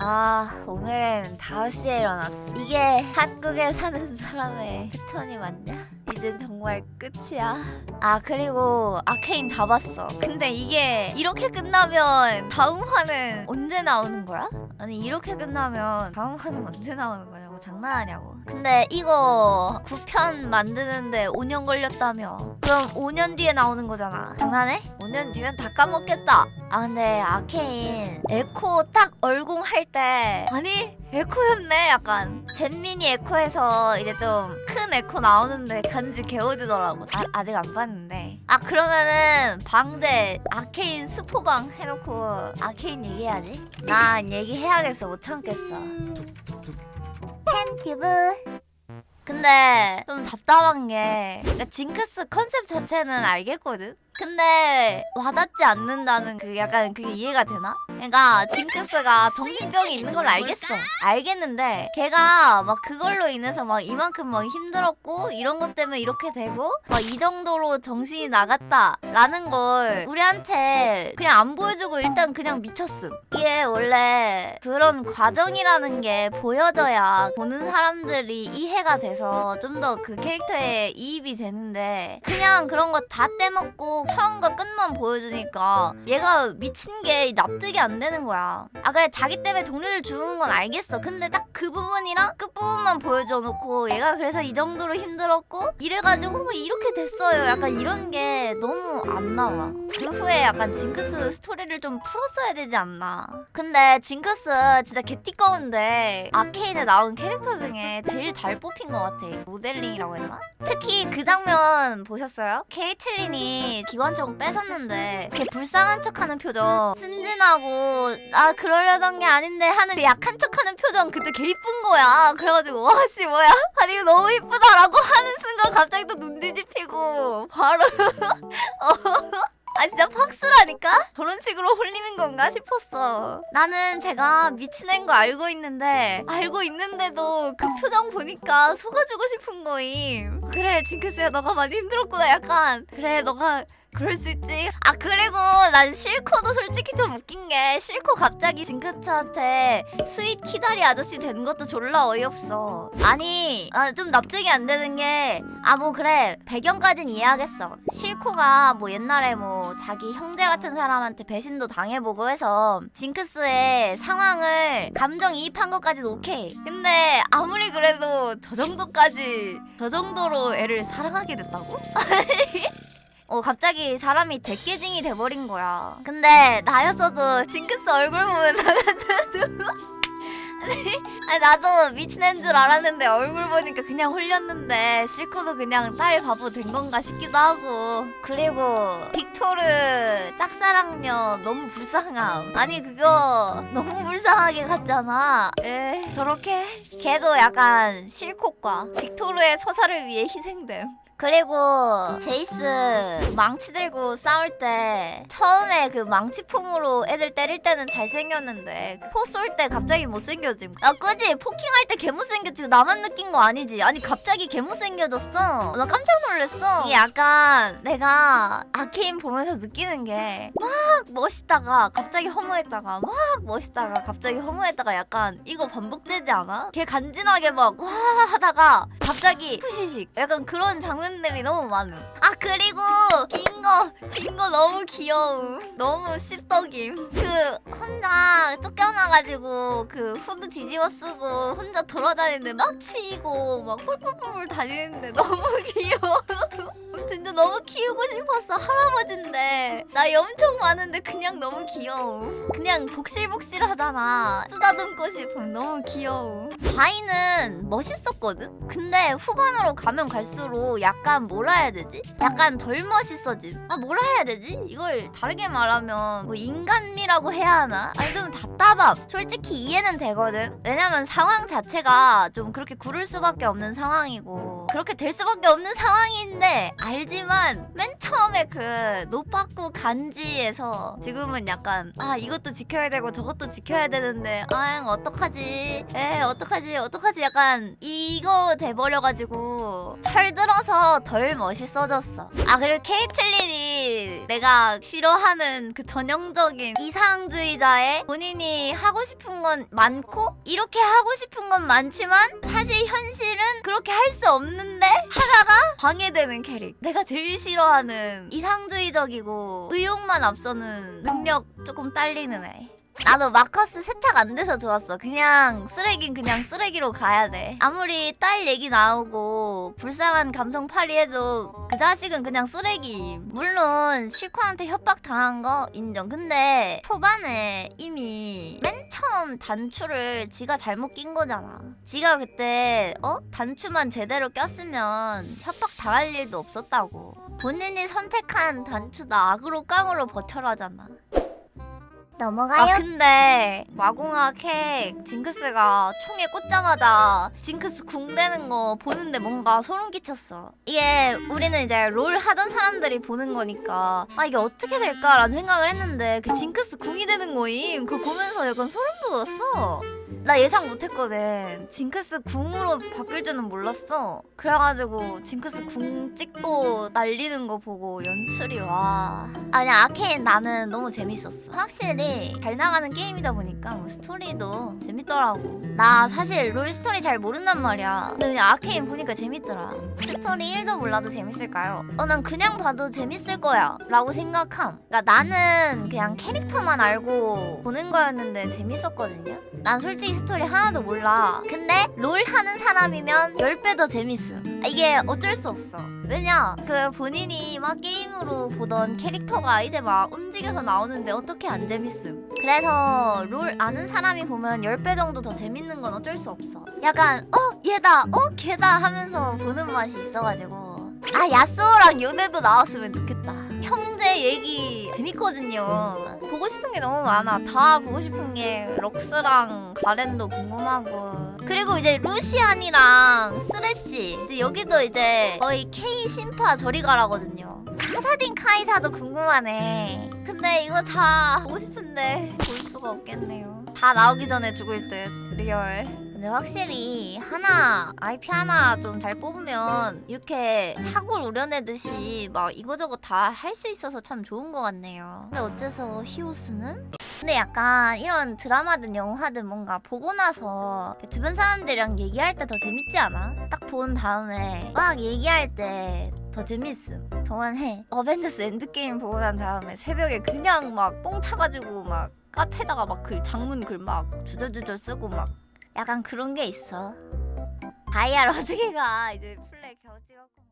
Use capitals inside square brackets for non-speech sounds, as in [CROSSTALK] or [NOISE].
아 오늘은 5시에 일어났어 이게 한국에 사는 사람의 패턴이 맞냐? 이젠 정말 끝이야 아 그리고 아케인 다 봤어 근데 이게 이렇게 끝나면 다음 화는 언제 나오는 거야? 아니 이렇게 끝나면 다음 화는 언제 나오는 거냐고 장난하냐고 근데 이거 9편 만드는데 5년 걸렸다며. 그럼 5년 뒤에 나오는 거잖아. 장난해? 5년 뒤면 다 까먹겠다. 아 근데 아케인 에코 딱 얼공 할 때 아니 에코였네 약간. 잼민이 에코에서 이제 좀 큰 에코 나오는데 간지 개어지더라고. 아, 아직 안 봤는데. 아 그러면은 방대 아케인 스포방 해놓고 아케인 얘기해야지. 난 얘기해야겠어. 못 참겠어 팬튜브 근데 좀 답답한 게 그러니까 징크스 컨셉 자체는 알겠거든? 근데 와닿지 않는다는 그 약간 그게 이해가 되나? 그러니까 징크스가 정신병이 있는 건 알겠어. 알겠는데 걔가 막 그걸로 인해서 막 이만큼 막 힘들었고 이런 것 때문에 이렇게 되고 막 이 정도로 정신이 나갔다라는 걸 우리한테 그냥 안 보여주고 일단 그냥 미쳤음. 이게 원래 그런 과정이라는 게 보여져야 보는 사람들이 이해가 돼서 좀 더 그 캐릭터에 이입이 되는데 그냥 그런 거 다 떼먹고 처음과 끝만 보여주니까 얘가 미친 게 납득이 안 되는 거야. 아 그래 자기 때문에 동료들 죽은 건 알겠어. 근데 딱 그 부분이랑 끝 부분만 보여줘 놓고 얘가 그래서 이 정도로 힘들었고 이래가지고 뭐 이렇게 됐어요. 약간 이런 게 너무 안 나와. 그 후에 약간 징크스 스토리를 좀 풀었어야 되지 않나. 근데 징크스 진짜 개띠꺼운데 아케인에 나온 캐릭터 중에 제일 잘 뽑힌 것 같아. 모델링이라고 했나? 특히 그 장면 보셨어요? 케이틀린이 기관총 뺏었는데 걔 불쌍한 척하는 표정 순진하고 나 그러려던 게 아닌데 하는 그 약한 척하는 표정 그때 개 이쁜 거야. 그래가지고 와씨 뭐야. 아니 이거 너무 이쁘다라고 하는 순간 갑자기 또 눈 뒤집히고 바로 [LAUGHS] 어. 아 진짜 팍스라니까? 저런 식으로 홀리는 건가 싶었어. 나는 제가 미친 애인 거 알고 있는데 알고 있는데도 그 표정 보니까 속아주고 싶은 거임. 그래 징크스야 너가 많이 힘들었구나 약간. 그래 너가 그럴 수 있지. 아 그리고 난 실코도 솔직히 좀 웃긴 게 실코 갑자기 징크스한테 스윗 키다리 아저씨 된 것도 졸라 어이없어. 아니 아, 좀 납득이 안 되는 게 아 뭐 그래 배경까진 이해하겠어. 실코가 뭐 옛날에 뭐 자기 형제 같은 사람한테 배신도 당해보고 해서 징크스의 상황을 감정 이입한 것까지는 오케이. 근데 아무리 그래도 저 정도까지 저 정도로 애를 사랑하게 됐다고? [LAUGHS] 어 갑자기 사람이 대깨징이 돼버린 거야. 근데 나였어도 징크스 얼굴 보면 나 같아도 [LAUGHS] 아니, 나도 미친 애인 줄 알았는데 얼굴 보니까 그냥 홀렸는데 실코도 그냥 딸 바보 된 건가 싶기도 하고. 그리고 빅토르 짝사랑녀 너무 불쌍함. 아니 그거 너무 불쌍하게 갔잖아. 에 저렇게 걔도 약간 실코과 빅토르의 서사를 위해 희생됨 그리고 제이스 망치 들고 싸울 때 처음에 그 망치폼으로 애들 때릴 때는 잘생겼는데 포 쏠 때 갑자기 못생겨짐. 아 그지? 포킹할 때 개 못생겼지. 나만 느낀 거 아니지. 아니 갑자기 개 못생겨졌어. 나 깜짝 놀랐어. 이게 약간 내가 아케인 보면서 느끼는 게 막 멋있다가 갑자기 허무했다가 막 멋있다가 갑자기 허무했다가 약간 이거 반복되지 않아? 걔 간지나게 막 와 하다가 갑자기 푸시식. 약간 그런 장면 들이 너무 많음. 아 그리고 딩거 딩거 너무 귀여움. 너무 씹덕임. 그 혼자 쫓겨나가지고 그 후드 뒤집어 쓰고 혼자 돌아다니는데 막 치이고 막 폴폴폴 다니는데 너무 [LAUGHS] 귀여워. 진짜 너무 키우고 싶었어 할아버지인데. 나이 엄청 많은데 그냥 너무 귀여워 그냥 복실복실하잖아. 쓰다듬고 싶음. 너무 귀여워 바이는 멋있었거든? 근데 후반으로 가면 갈수록 약간 뭐라 해야 되지? 약간 덜 멋있어짐. 아 뭐라 해야 되지? 이걸 다르게 말하면 뭐 인간미라고 해야 하나? 아니 좀 답답함. 솔직히 이해는 되거든. 왜냐면 상황 자체가 좀 그렇게 구를 수밖에 없는 상황이고. 그렇게 될 수밖에 없는 상황인데 알지만 맨 처음에 그 노빠꾸 간지에서 지금은 약간 아 이것도 지켜야 되고 저것도 지켜야 되는데 아 어떡하지? 에 어떡하지? 어떡하지? 약간 이거 돼버려가지고 철들어서 더 덜 멋있어졌어. 아 그리고 케이틀린이 내가 싫어하는 그 전형적인 이상주의자의 본인이 하고 싶은 건 많고 이렇게 하고 싶은 건 많지만 사실 현실은 그렇게 할 수 없는데 하다가 방해되는 캐릭. 내가 제일 싫어하는 이상주의적이고 의욕만 앞서는 능력 조금 딸리는 애. 나도 마커스 세탁 안 돼서 좋았어. 그냥 쓰레긴 그냥 쓰레기로 가야 돼. 아무리 딸 얘기 나오고 불쌍한 감성 파리해도 그 자식은 그냥 쓰레기. 물론 실코한테 협박 당한 거 인정. 근데 초반에 이미 맨 처음 단추를 지가 잘못 낀 거잖아. 지가 그때 어 단추만 제대로 꼈으면 협박 당할 일도 없었다고. 본인이 선택한 단추다 악으로 깡으로 버텨라잖아. 넘어가요. 아 근데 마공아 캑 징크스가 총에 꽂자마자 징크스 궁 되는 거 보는데 뭔가 소름 끼쳤어. 이게 우리는 이제 롤 하던 사람들이 보는 거니까 아 이게 어떻게 될까라는 생각을 했는데 그 징크스 궁이 되는 거임. 그거 보면서 약간 소름 돋았어 나 예상 못했거든. 징크스 궁으로 바뀔 줄은 몰랐어. 그래가지고 징크스 궁 찍고 날리는 거 보고 연출이 와. 아니 아케인 나는 너무 재밌었어. 확실히 잘 나가는 게임이다 보니까 뭐 스토리도 재밌더라고. 나 사실 롤 스토리 잘 모른단 말이야. 근데 아케인 보니까 재밌더라. 스토리 1도 몰라도 재밌을까요? 어 난 그냥 봐도 재밌을 거야. 라고 생각함. 그러니까 나는 그냥 캐릭터만 알고 보는 거였는데 재밌었거든요. 난 솔직히 스토리 하나도 몰라. 근데 롤 하는 사람이면 10배 더 재밌음. 이게 어쩔 수 없어. 왜냐? 그 본인이 막 게임으로 보던 캐릭터가 이제 막 움직여서 나오는데 어떻게 안 재밌음. 그래서 롤 아는 사람이 보면 10배 정도 더 재밌는 건 어쩔 수 없어. 약간 어? 얘다. 어? 걔다 하면서 보는 맛이 있어가지고 아 야스오랑 요네도 나왔으면 좋겠다. 형제 얘기 재밌거든요. 보고 싶은 게 너무 많아. 다 보고 싶은 게 럭스랑 가렌도 궁금하고. 그리고 이제 루시안이랑 쓰레쉬. 이제 여기도 이제 거의 K 심파 저리 가라거든요. 카사딘 카이사도 궁금하네. 근데 이거 다 보고 싶은데 볼 수가 없겠네요. 다 나오기 전에 죽을 듯 리얼 근데 확실히 하나 IP 하나 좀 잘 뽑으면 이렇게 탁을 우려내듯이 막 이거저거 다 할 수 있어서 참 좋은 것 같네요. 근데 어째서 히오스는? 근데 약간 이런 드라마든 영화든 뭔가 보고 나서 주변 사람들이랑 얘기할 때 더 재밌지 않아? 딱 본 다음에 막 얘기할 때 더 재밌음. 동안해. 어벤져스 엔드게임 보고 난 다음에 새벽에 그냥 막 뽕 차가지고 막 카페다가 막 글 장문 글 막 주저주저 쓰고 막 약간 그런 게 있어. 다이아를 [LAUGHS] 어떻게 가? 이제 플레이 겨우 찍었구만.